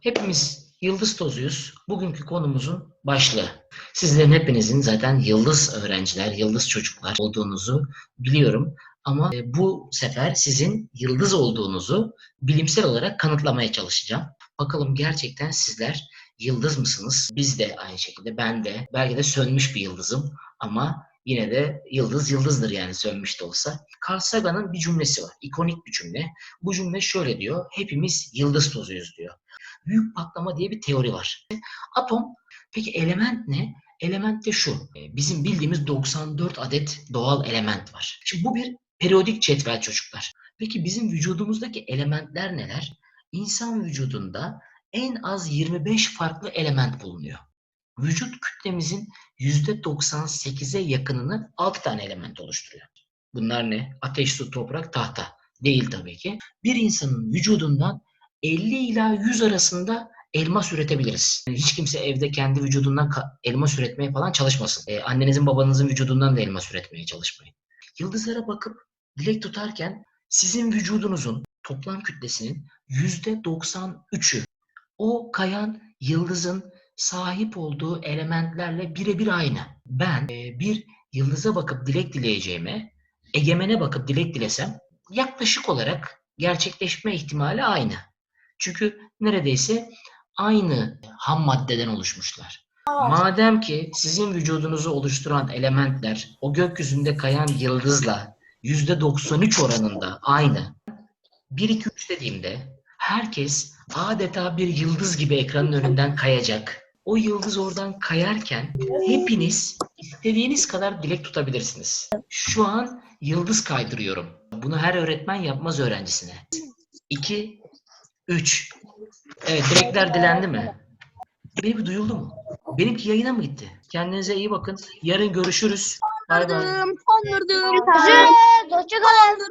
Hepimiz yıldız tozuyuz. Bugünkü konumuzun başlığı. Sizlerin hepinizin zaten yıldız öğrenciler, yıldız çocuklar olduğunuzu biliyorum. Ama e, bu sefer sizin yıldız olduğunuzu bilimsel olarak kanıtlamaya çalışacağım. Bakalım gerçekten sizler yıldız mısınız? Biz de aynı şekilde, ben de. Belki de sönmüş bir yıldızım ama yine de yıldız yıldızdır yani sönmüş de olsa. Carl Sagan'ın bir cümlesi var. ikonik bir cümle. Bu cümle şöyle diyor. Hepimiz yıldız tozuyuz diyor. Büyük patlama diye bir teori var. Atom, peki element ne? Element de şu. e, Bizim bildiğimiz 94 adet doğal element var. Şimdi bu bir periyodik cetvel çocuklar. Peki bizim vücudumuzdaki elementler neler? İnsan vücudunda en az 25 farklı element bulunuyor. Vücut kütlemizin %98'e yakınını 6 tane element oluşturuyor. Bunlar ne? Ateş, su, toprak, tahta. Değil tabii ki. Bir insanın vücudundan 50 ila 100 arasında elmas üretebiliriz. Hiç kimse evde kendi vücudundan elmas üretmeye falan çalışmasın. Ee, annenizin babanızın vücudundan da elmas üretmeye çalışmayın. Yıldızlara bakıp dilek tutarken sizin vücudunuzun toplam kütlesinin %93'ü o kayan yıldızın sahip olduğu elementlerle birebir aynı. Ben e, bir yıldıza bakıp dilek dileyeceğime egemene bakıp dilek dilesem yaklaşık olarak gerçekleşme ihtimali aynı. Çünkü neredeyse aynı ham maddeden oluşmuşlar. Madem ki sizin vücudunuzu oluşturan elementler o gökyüzünde kayan yıldızla %93 oranında aynı. 1 2 3 dediğimde herkes adeta bir yıldız gibi ekranın önünden kayacak. O yıldız oradan kayarken hepiniz istediğiniz kadar dilek tutabilirsiniz. Şu an yıldız kaydırıyorum. Bunu her öğretmen yapmaz öğrencisine. 2 3 Evet dilekler dilendi mi? Benimki duyuldu mu? Benimki yayına mı gitti? Kendinize iyi bakın. Yarın görüşürüz. Bay bay. Hoşçakalın.